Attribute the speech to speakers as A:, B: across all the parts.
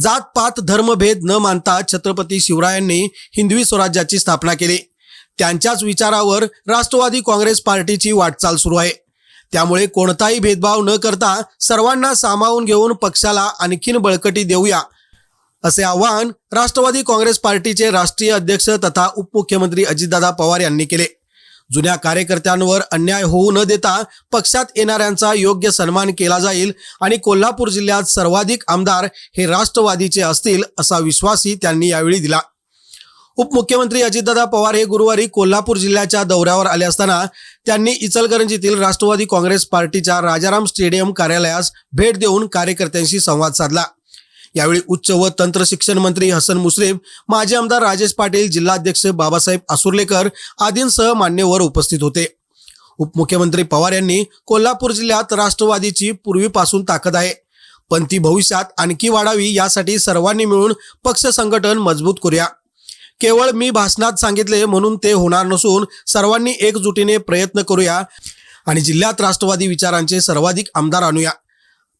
A: जात पात धर्मभेद न मानता छत्रपती शिवरायांनी हिंदवी स्वराज्याची स्थापना केली. त्यांच्याच विचारावर राष्ट्रवादी काँग्रेस पार्टीची वाटचाल सुरू आहे. त्यामुळे कोणताही भेदभाव न करता सर्वांना सामावून घेऊन पक्षाला आणखीन बळकटी देऊया असे आवाहन राष्ट्रवादी काँग्रेस पार्टीचे राष्ट्रीय अध्यक्ष तथा उपमुख्यमंत्री अजितदादा पवार यांनी केले. जुन्या कार्यकर्त्यांवर अन्याय होऊ न देता पक्षात येणाऱ्यांचा योग्य सन्मान केला जाईल आणि कोल्हापूर जिल्ह्यात सर्वाधिक आमदार हे राष्ट्रवादीचे असतील असा विश्वासही त्यांनी यावेळी दिला. उपमुख्यमंत्री अजितदादा पवार हे गुरुवारी कोल्हापूर जिल्ह्याच्या दौऱ्यावर आले असताना त्यांनी इचलकरंजीतील राष्ट्रवादी काँग्रेस पार्टीच्या राजाराम स्टेडियम कार्यालयास भेट देऊन कार्यकर्त्यांशी संवाद साधला. यावेळी उच्च व तंत्र शिक्षण मंत्री हसन मुश्रीफ माजी आमदार राजेश पाटील जिल्हाध्यक्ष बाबासाहेब आसुर्लेकर आदींसह मान्यवर उपस्थित होते. उपमुख्यमंत्री पवार यांनी कोल्हापूर जिल्ह्यात राष्ट्रवादीची पूर्वीपासून ताकद आहे. पण ती भविष्यात आणखी वाढावी यासाठी सर्वांनी मिळून पक्ष संघटन मजबूत करूया. केवळ मी भाषणात सांगितले म्हणून ते होणार नसून सर्वांनी एकजुटीने प्रयत्न करूया आणि जिल्ह्यात राष्ट्रवादी विचारांचे सर्वाधिक आमदार आणूया.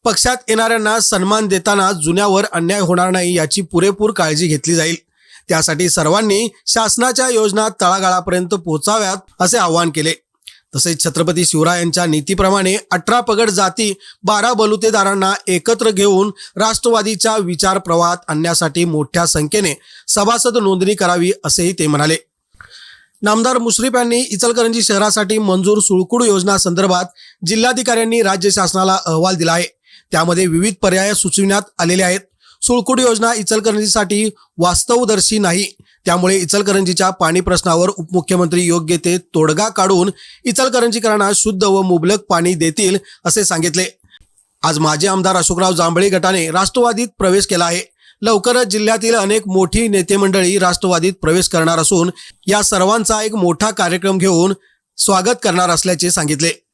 A: पक्षात येणाऱ्यांना सन्मान देताना जुन्यावर अन्याय होणार नाही याची पुरेपूर काळजी घेतली जाईल. त्यासाठी सर्वांनी शासनाच्या योजना तळागाळापर्यंत पोहोचाव्यात असे आवाहन केले. तसेच छत्रपती शिवरायांच्या नीतीप्रमाणे अठरा पगड जाती बारा बलुतेदारांना एकत्र घेऊन राष्ट्रवादीच्या विचार प्रवाहात आणण्यासाठी मोठ्या संख्येने सभासद नोंदणी करावी असेही ते म्हणाले. नामदार मुश्रीफ यांनी इचलकरंजी शहरासाठी मंजूर सुळकुड योजना संदर्भात जिल्हाधिकाऱ्यांनी राज्य शासनाला अहवाल दिला आहे. त्यामध्ये विविध पर्याय सुचविण्यात आलेले आहेत. सुळकुट योजना इचलकरंजीसाठी वास्तवदर्शी नाही. त्यामुळे इचलकरंजीच्या पाणी प्रश्नावर उपमुख्यमंत्री योग्य ते तोडगा काढून इचलकरंजीकरांना शुद्ध व मुबलक पाणी देतील असे सांगितले. आज माजी आमदार अशोकराव जांभळे गटाने राष्ट्रवादीत प्रवेश केला आहे. लवकरच जिल्ह्यातील अनेक मोठी नेते मंडळी राष्ट्रवादीत प्रवेश करणार असून या सर्वांचा एक मोठा कार्यक्रम घेऊन स्वागत करणार असल्याचे सांगितले.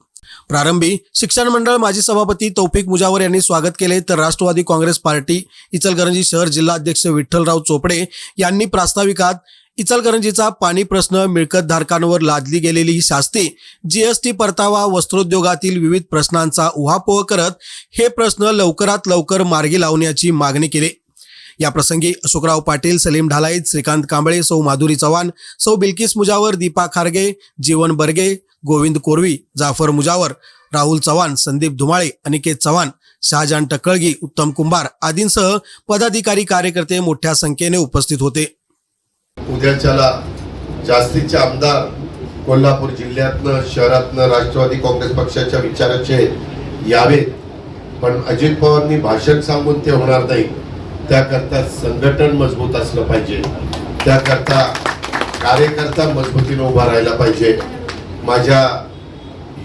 A: प्रारंभी शिक्षण मंडळ माजी सभापती तौफिक मुजावर यांनी स्वागत केले. तर राष्ट्रवादी काँग्रेस पार्टी इचलकरंजी शहर जिल्हाध्यक्ष विठ्ठलराव चोपडे यांनी प्रास्ताविकात इचलकरंजीचा पाणी प्रश्न मिळकत धारकांवर लादली गेलेली ही शास्ती जीएसटी परतावा वस्त्रोद्योगातील विविध प्रश्नांचा उहापोह करत हे प्रश्न लवकरात लवकर मार्गी लावण्याची मागणी केली. या प्रसंगी अशोकराव पाटील सलीम ढालाईत श्रीकांत कांबळे सौ माधुरी चव्हाण सौ बिल्किस मुजावर दीपा खारगे जीवन बर्गे गोविंद कोरवी जाफर मुजावर राहुल चव्हाण संदीप धुमाळे अनिकेत चव्हाण शहाजान टकळगी उत्तम कुंभार आदींसह पदाधिकारी कार्यकर्ते मोठ्या संख्येने उपस्थित होते.
B: उद्याच्याला जास्तीचे आमदार कोल्हापूर जिल्ह्यातनं शहरातनं राष्ट्रवादी काँग्रेस पक्षाच्या विचाराचे यावे पण अजित पवारांनी भाषण सांगून ते होणार नाही. त्याकरता संघटन मजबूत असलं पाहिजे. त्याकरता कार्यकर्ता मजबूतीनं उभा राहायला पाहिजे. माझ्या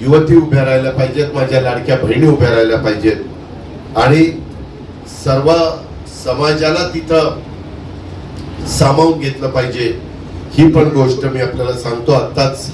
B: युवती उभ्या राहायला पाहिजेत माझ्या लाडक्या बहिणी उभ्या राहायला पाहिजेत. आणि सर्व समाजाला तिथं सामावून घेतलं पाहिजे. ही पण गोष्ट मी आपल्याला सांगतो. आत्ताच